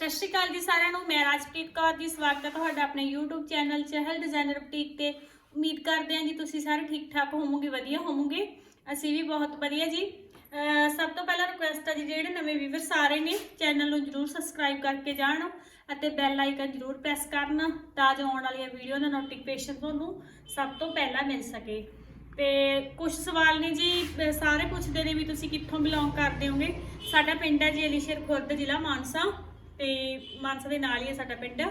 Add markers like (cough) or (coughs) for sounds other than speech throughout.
ਸਤਿ ਸ਼੍ਰੀ ਅਕਾਲ ਜੀ ਸਾਰਿਆਂ ਨੂੰ। ਮੈਂ ਰਾਜਪ੍ਰੀਤ ਕੌਰ ਜੀ। ਸਵਾਗਤ ਹੈ ਤੁਹਾਡਾ ਆਪਣੇ YouTube channel Chahal designer boutique ਤੇ। ਉਮੀਦ ਕਰਦੇ ਹਾਂ ਜੀ ਤੁਸੀਂ ਸਾਰੇ ਠੀਕ ਠਾਕ ਹੋਵੋਗੇ, ਵਧੀਆ ਹੋਵੋਗੇ। ਅਸੀਂ ਵੀ ਬਹੁਤ ਵਧੀਆ ਜੀ। ਸਭ ਤੋਂ ਪਹਿਲਾਂ ਰਿਕੁਐਸਟ ਹੈ ਜੀ, ਜਿਹੜੇ ਨਵੇਂ ਵੀਵਰ ਸਾਰੇ ਨੇ ਚੈਨਲ ਨੂੰ ਜਰੂਰ ਸਬਸਕ੍ਰਾਈਬ ਕਰਕੇ ਜਾਣ ਅਤੇ ਬੈਲ ਆਈਕਨ ਜਰੂਰ ਪ੍ਰੈਸ ਕਰਨ ਤਾਂ ਜੋ ਆਉਣ ਵਾਲੀਆਂ ਵੀਡੀਓ ਦਾ ਨੋਟੀਫਿਕੇਸ਼ਨ ਤੁਹਾਨੂੰ ਸਭ ਤੋਂ ਪਹਿਲਾਂ ਮਿਲ ਸਕੇ। ਤੇ ਕੁਝ ਸਵਾਲ ਨੇ ਜੀ, ਸਾਰੇ ਪੁੱਛਦੇ ਨੇ ਵੀ ਤੁਸੀਂ ਕਿੱਥੋਂ ਬਿਲੋਂਗ ਕਰਦੇ ਹੋਗੇ? ਸਾਡਾ ਪਿੰਡ ਹੈ ਜੀ ਅਲੀਸ਼ਰ, ਖੁਰਦ ਜ਼ਿਲ੍ਹਾ ਮਾਨਸਾ। ਤੇ ਮਾਨਸਾ ਦੇ ਨਾਲ ਹੀ ਹੈ ਸਾਡਾ ਪਿੰਡ।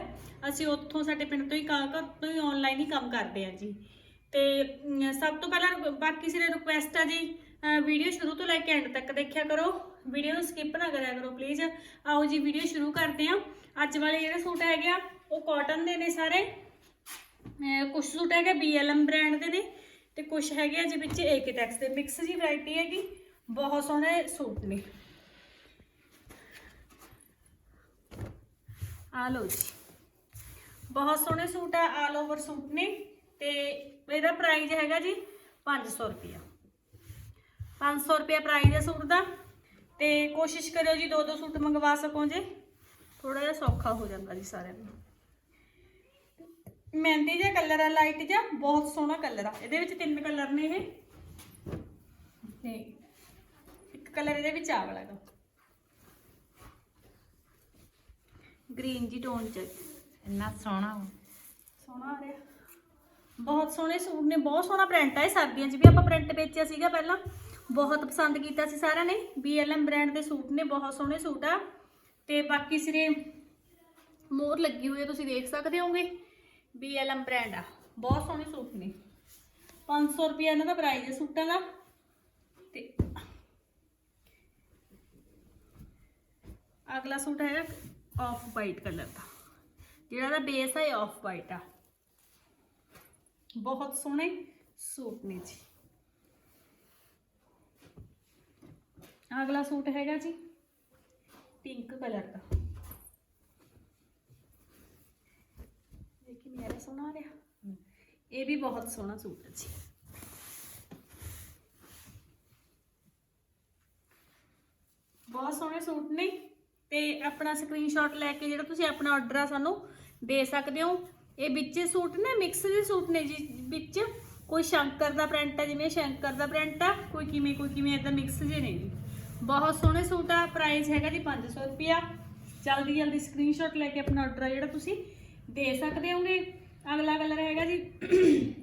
ਅਸੀਂ ਉੱਥੋਂ ਸਾਡੇ ਪਿੰਡ ਤੋਂ ਹੀ ਘਰ ਤੋਂ ਹੀ ਆਨਲਾਈਨ ਹੀ ਕੰਮ ਕਰਦੇ ਹਾਂ ਜੀ। ਤੇ ਅਮ, ਸਭ ਤੋਂ ਪਹਿਲਾਂ ਬਾਕੀ ਸਿਰੇ ਰਿਕੁਐਸਟ ਆ ਜੀ ਵੀਡੀਓ ਸ਼ੁਰੂ ਤੋਂ ਲੈ ਕੇ ਐਂਡ ਤੱਕ ਦੇਖਿਆ ਕਰੋ। ਵੀਡੀਓ ਨੂੰ ਸਕਿਪ ਨਾ ਕਰਿਆ ਕਰੋ ਪਲੀਜ਼ ਆਓ ਜੀ ਵੀਡੀਓ ਸ਼ੁਰੂ ਕਰਦੇ ਹਾਂ। ਅੱਜ ਵਾਲੇ ਜਿਹੜੇ ਸੂਟ ਹੈਗੇ ਆ ਉਹ ਕਾਟਨ ਦੇ ਨੇ ਸਾਰੇ। ਕੁਝ ਸੂਟ ਹੈਗੇ BLM ਬ੍ਰਾਂਡ ਦੇ ਨੇ ਤੇ ਕੁਝ ਹੈਗੇ ਆ ਜੀ ਵਿੱਚ ਏਕਟੈਕਸ ਦੇ ਮਿਕਸ ਜੀ ਵੈਰਾਈਟੀ ਹੈਗੀ। ਬਹੁਤ ਸੋਹਣੇ ਸੂਟ ਨੇ। ਆ ਲਓ ਜੀ। ਬਹੁਤ ਸੋਹਣੇ ਸੂਟ ਆ ਆਲ ਓਵਰ ਸੂਟ ਨੇ ਤੇ ਇਹਦਾ ਪ੍ਰਾਈਸ ਹੈਗਾ ਜੀ 500 ਰੁਪਿਆ 500 ਰੁਪਿਆ ਪ੍ਰਾਈਸ ਹੈ ਸੂਟ ਦਾ ਤੇ ਕੋਸ਼ਿਸ਼ ਕਰਿਓ ਜੀ ਦੋ ਦੋ ਸੂਟ ਮੰਗਵਾ ਸਕੋ ਜੇ। ਥੋੜਾ ਜਿਹਾ ਸੌਖਾ ਹੋ ਜਾਂਦਾ ਜੀ ਸਾਰਿਆਂ ਨੂੰ। ਮਹਿੰਦੀ ਜਿਹਾ ਕਲਰ ਆ ਲਾਈਟ ਜਿਹਾ, ਬਹੁਤ ਸੋਹਣਾ ਕਲਰ ਆ। ਇਹਦੇ ਵਿੱਚ ਤਿੰਨ ਕਲਰ ਨੇ ਇਹ। ਤੇ ਇੱਕ ਕਲਰ ਇਹਦੇ ਵਿੱਚ ਆ ਵਾਲਾ ਗਾ ਗ੍ਰੀਨ ਜੀ ਟੋਨ ਚ। ਇੰਨਾ ਸੋਹਣਾ ਵਾ। ਸੋਹਣਾ ਆ ਰਿਹਾ। ਬਹੁਤ ਸੋਹਣੇ ਸੂਟ ਨੇ, ਬਹੁਤ ਸੋਹਣਾ ਪ੍ਰਿੰਟ ਆ ਇਹ ਸਰਦੀਆਂ 'ਚ ਵੀ। ਆਪਾਂ ਪ੍ਰਿੰਟ ਵੇਚਿਆ ਸੀਗਾ ਪਹਿਲਾਂ। ਬਹੁਤ ਪਸੰਦ ਕੀਤਾ ਸੀ ਸਾਰਿਆਂ ਨੇ। BLM ਬ੍ਰਾਂਡ ਦੇ ਸੂਟ ਨੇ, ਬਹੁਤ ਸੋਹਣੇ ਸੂਟ ਆ। ਤੇ ਬਾਕੀ ਸਿਰੇ ਮੋਰ ਲੱਗੀ ਹੋਈ ਹੈ ਤੁਸੀਂ ਦੇਖ ਸਕਦੇ ਹੋਗੇ BLM ਬ੍ਰਾਂਡ ਆ। ਬਹੁਤ ਸੋਹਣੇ ਸੂਟ ਨੇ। 500 ਰੁਪਏ ਇਹਨਾਂ ਦਾ ਪ੍ਰਾਈਸ ਹੈ ਸੂਟਾਂ ਦਾ। ਤੇ ਅਗਲਾ ਸੂਟ ਹੈਗਾ ਆਫ ਵਾਈਟ ਕਲਰ ਦਾ। ਜਿਹੜਾ ਦਾ ਬੇਸ ਹੈ ਆਫ ਵਾਈਟ ਆ। ਬਹੁਤ ਸੋਹਣੇ ਸੂਟ ਨੇ ਜੀ। ਅਗਲਾ ਸੂਟ ਹੈਗਾ ਜੀ ਪਿੰਕ ਕਲਰ ਦਾ। ਦੇਖੀ ਮੇਰਾ ਸੋਹਣਾ ਰਿਹਾ। ਇਹ ਵੀ ਬਹੁਤ ਸੋਹਣਾ ਸੂਟ ਹੈ ਜੀ। ਬਹੁਤ ਸੋਹਣੇ ਸੂਟ ਨੇ। ਤੇ ਆਪਣਾ ਸਕਰੀਨਸ਼ਾਟ ਲੈ ਕੇ ਜਿਹੜਾ ਤੁਸੀਂ ਆਪਣਾ ਆਰਡਰ ਆ ਸਾਨੂੰ ਦੇ ਸਕਦੇ ਹੋ। ਇਹ ਵਿੱਚ ਸੂਟ ਨੇ ਮਿਕਸ ਦੇ ਸੂਟ ਨੇ ਜੀ, ਵਿੱਚ ਕੋਈ ਸ਼ੰਕਰ ਦਾ ਪ੍ਰਿੰਟ ਆ, ਜਿਵੇਂ ਸ਼ੰਕਰ ਦਾ ਪ੍ਰਿੰਟ ਆ, ਕੋਈ ਕਿਵੇਂ ਕੋਈ ਕਿਵੇਂ ਇਦਾਂ ਮਿਕਸ ਜੇ ਨੇ ਜੀ। ਬਹੁਤ ਸੋਹਣੇ ਸੂਟ ਆ ਪ੍ਰਾਈਸ ਹੈਗਾ ਜੀ 500 ਰੁਪਿਆ ਜਲਦੀ ਜਲਦੀ ਸਕਰੀਨਸ਼ਾਟ ਲੈ ਕੇ ਆਪਣਾ ਆਰਡਰ ਆ ਜਿਹੜਾ ਤੁਸੀਂ ਦੇ ਸਕਦੇ ਹੋਗੇ। ਅਗਲਾ ਕਲਰ ਹੈਗਾ ਜੀ (coughs)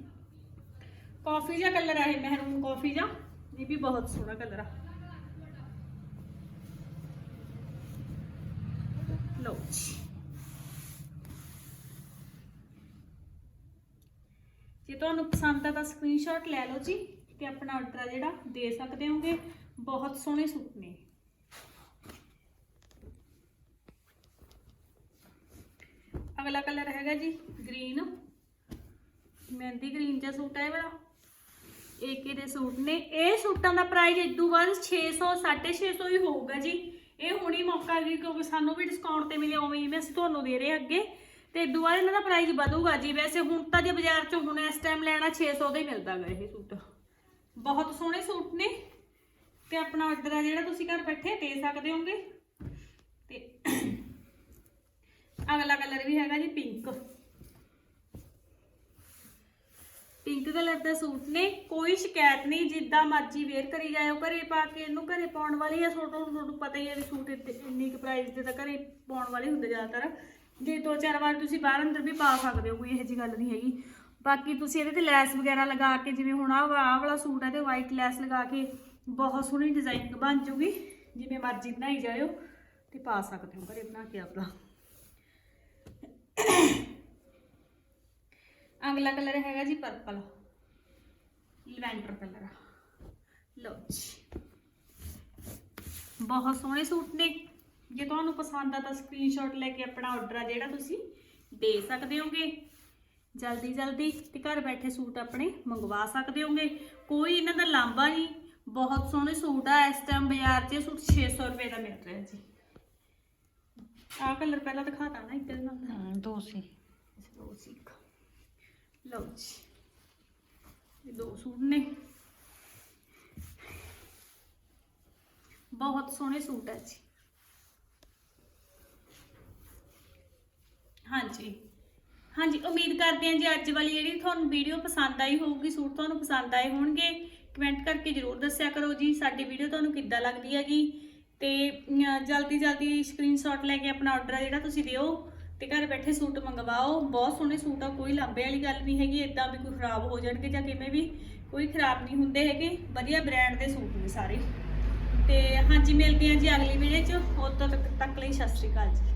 ਕਾਫੀ ਜਿਹਾ ਕਲਰ ਆ ਇਹ ਮਹਿਰੂਨ ਕਾਫੀ ਜਿਹਾ। ਇਹ ਵੀ ਬਹੁਤ ਸੋਹਣਾ ਕਲਰ ਆ। ਲਓ ਜੀ। ਜੇ ਤੁਹਾਨੂੰ ਪਸੰਦ ਆ ਤਾਂ ਸਕਰੀਨਸ਼ਾਟ ਲੈ ਲਓ ਜੀ ਤੇ ਆਪਣਾ ਆਰਡਰ ਆ ਜਿਹੜਾ, ਦੇ ਸਕਦੇ ਹੋਗੇ। ਬਹੁਤ ਸੋਹਣੇ ਸੂਟ ਨੇ। ਅਗਲਾ ਕਲਰ ਹੈਗਾ ਜੀ ਗ੍ਰੀਨ ਮਹਿੰਦੀ ਗ੍ਰੀਨ ਜਿਹਾ ਸੂਟ ਹੈ ਇਹ ਏਕੇ ਦੇ ਸੂਟ ਨੇ। ਇਹ ਸੂਟਾਂ ਦਾ ਪ੍ਰਾਈਸ ਇਦੋਂ ਬਾਅਦ 600 650 ਹੀ ਹੋਊਗਾ ਜੀ। ਇਹ ਹੁਣੀ ਮੌਕਾ ਜੀ ਕਿਉਂਕਿ ਸਾਨੂੰ ਵੀ ਡਿਸਕਾਊਂਟ ਤੇ ਮਿਲਿਆ, ਉਵੇਂ ਜਿਵੇਂ ਅਸੀਂ ਤੁਹਾਨੂੰ ਦੇ ਰਹੇ ਅੱਗੇ। ਤੇ ਇਦੋਂ ਬਾਅਦ ਇਹਨਾਂ ਦਾ ਪ੍ਰਾਈਸ ਵਧੂਗਾ ਜੀ। ਵੈਸੇ ਹੁਣ ਤਾਂ ਜੇ ਬਾਜ਼ਾਰ ਚ ਹੁਣ ਇਸ ਟਾਈਮ ਲੈਣਾ 600 ਦਾ ਹੀ ਮਿਲਦਾ ਗਾ ਇਹ ਸੂਟ। ਬਹੁਤ ਸੋਹਣੇ ਸੂਟ ਨੇ। ਤੇ ਆਪਣਾ ਆਰਡਰ ਆ ਜਿਹੜਾ ਤੁਸੀਂ ਘਰ ਬੈਠੇ ਦੇ ਸਕਦੇ ਹੋਗੇ। ਤੇ ਅਗਲਾ ਕਲਰ ਵੀ ਹੈਗਾ ਜੀ ਪਿੰਕ ਕਲਰ ਦਾ ਸੂਟ ਨੇ, ਕੋਈ ਸ਼ਿਕਾਇਤ ਨਹੀਂ, ਜਿੱਦਾਂ ਮਰਜ਼ੀ ਵੇਅਰ ਕਰੀ ਜਾਇਓ, ਘਰੇ ਪਾ ਕੇ ਇਹਨੂੰ ਘਰੇ ਪਾਉਣ ਵਾਲੀ ਆ ਤੁਹਾਨੂੰ ਤੁਹਾਨੂੰ ਪਤਾ ਹੀ ਹੈ ਵੀ ਸੂਟ ਇੱਥੇ ਇੰਨੀ ਕੁ ਪ੍ਰਾਈਸ ਦੇ ਤਾਂ ਘਰੇ ਪਾਉਣ ਵਾਲੇ ਹੁੰਦੇ ਜ਼ਿਆਦਾਤਰ। ਜੇ ਦੋ ਚਾਰ ਵਾਰ ਤੁਸੀਂ ਬਾਹਰ ਅੰਦਰ ਵੀ ਪਾ ਸਕਦੇ ਹੋ, ਕੋਈ ਇਹੋ ਜਿਹੀ ਗੱਲ ਨਹੀਂ ਹੈਗੀ। ਬਾਕੀ ਤੁਸੀਂ ਇਹਦੇ ਤੇ ਲੈਸ ਵਗੈਰਾ ਲਗਾ ਕੇ, ਜਿਵੇਂ ਹੁਣ ਆਹ ਆਹ ਵਾਲਾ ਸੂਟ ਹੈ ਤੇ ਵਾਈਟ ਲੈਸ ਲਗਾ ਕੇ ਬਹੁਤ ਸੋਹਣੀ ਡਿਜ਼ਾਈਨ ਬਣ ਜੂਗੀ। ਜਿਵੇਂ ਮਰਜ਼ੀ ਬਣਾਈ ਜਾਇਓ, ਤੇ ਪਾ ਸਕਦੇ ਹੋ, ਘਰੇ ਬਣਾ ਕੇ ਆਪਣਾ ਅਗਲਾ ਕਲਰ ਹੈਗਾ ਜੀ ਪਰਪਲ ਲਵੈਂਡਰ ਕਲਰ। ਲਓ ਜੀ। ਬਹੁਤ ਸੋਹਣੇ ਸੂਟ ਨੇ। ਜੇ ਤੁਹਾਨੂੰ ਪਸੰਦ ਆ ਤਾਂ ਸਕਰੀਨਸ਼ਾਟ ਲੈ ਕੇ ਆਪਣਾ ਆਰਡਰ ਆ ਜਿਹੜਾ ਤੁਸੀਂ ਦੇ ਸਕਦੇ ਹੋਗੇ। ਜਲਦੀ ਜਲਦੀ ਤੇ ਘਰ ਬੈਠੇ ਸੂਟ ਆਪਣੇ ਮੰਗਵਾ ਸਕਦੇ ਹੋਗੇ। ਕੋਈ ਇਹਨਾਂ ਦਾ ਲਾਂਬਾ ਨਹੀਂ। ਬਹੁਤ ਸੋਹਣੇ ਸੂਟ ਆ। ਇਸ ਟਾਈਮ ਬਾਜ਼ਾਰ 'ਚ ਸੂਟ 600 ਰੁਪਏ ਦਾ ਮਿਲ ਰਿਹਾ ਜੀ। ਆਹ ਕਲਰ ਪਹਿਲਾਂ ਦਿਖਾਤਾ ਨਾ ਇੱਧਰ ਨਾਲ। ਹਾਂ ਦੋ ਸੀ। ਜੀ ਇੱਕ। ਲਓ ਜੀ। ਇਹ ਦੋ ਸੂਟ ਨੇ। ਬਹੁਤ ਸੋਹਣੇ ਸੂਟ ਹੈ ਜੀ। ਹਾਂਜੀ। ਹਾਂਜੀ ਉਮੀਦ ਕਰਦੇ ਹਾਂ ਜੀ ਅੱਜ ਵਾਲੀ ਜਿਹੜੀ ਤੁਹਾਨੂੰ ਵੀਡੀਓ ਪਸੰਦ ਆਈ ਹੋਊਗੀ ਸੂਟ ਤੁਹਾਨੂੰ ਪਸੰਦ ਆਏ ਹੋਣਗੇ ਕਮੈਂਟ ਕਰਕੇ ਜਰੂਰ ਦੱਸਿਆ ਕਰੋ ਜੀ ਸਾਡੀ ਵੀਡੀਓ ਤੁਹਾਨੂੰ ਕਿੱਦਾਂ ਲੱਗਦੀ ਹੈਗੀ ਤੇ ਅਮ, ਜਲਦੀ ਜਲਦੀ ਸਕਰੀਨਸ਼ਾਟ ਲੈ ਕੇ ਆਪਣਾ ਆਰਡਰ ਜਿਹੜਾ ਤੁਸੀਂ ਦਿਓ। ਤੇ ਘਰ ਬੈਠੇ ਸੂਟ ਮੰਗਵਾਓ, ਬਹੁਤ ਸੋਹਣੇ ਸੂਟ ਆ, ਕੋਈ ਲਾਂਬੇ ਵਾਲੀ ਗੱਲ ਨਹੀਂ ਹੈਗੀ ਇਦਾਂ ਵੀ ਕੋਈ ਖਰਾਬ ਹੋ ਜਾਣਗੇ ਜਾਂ ਕਿਵੇਂ ਵੀ, ਕੋਈ ਖਰਾਬ ਨਹੀਂ ਹੁੰਦੇ ਹੈਗੇ, ਵਧੀਆ ਬ੍ਰਾਂਡ ਦੇ ਸੂਟ ਨੇ ਸਾਰੇ। ਤੇ ਹਾਂਜੀ, ਮਿਲਦੇ ਹਾਂ ਜੀ ਅਗਲੀ ਵੀਡੀਓ 'ਚ, ਉਦੋਂ ਤੱਕ ਤੱਕ ਲਈ ਸਤਿ ਸ਼੍ਰੀ ਅਕਾਲ ਜੀ।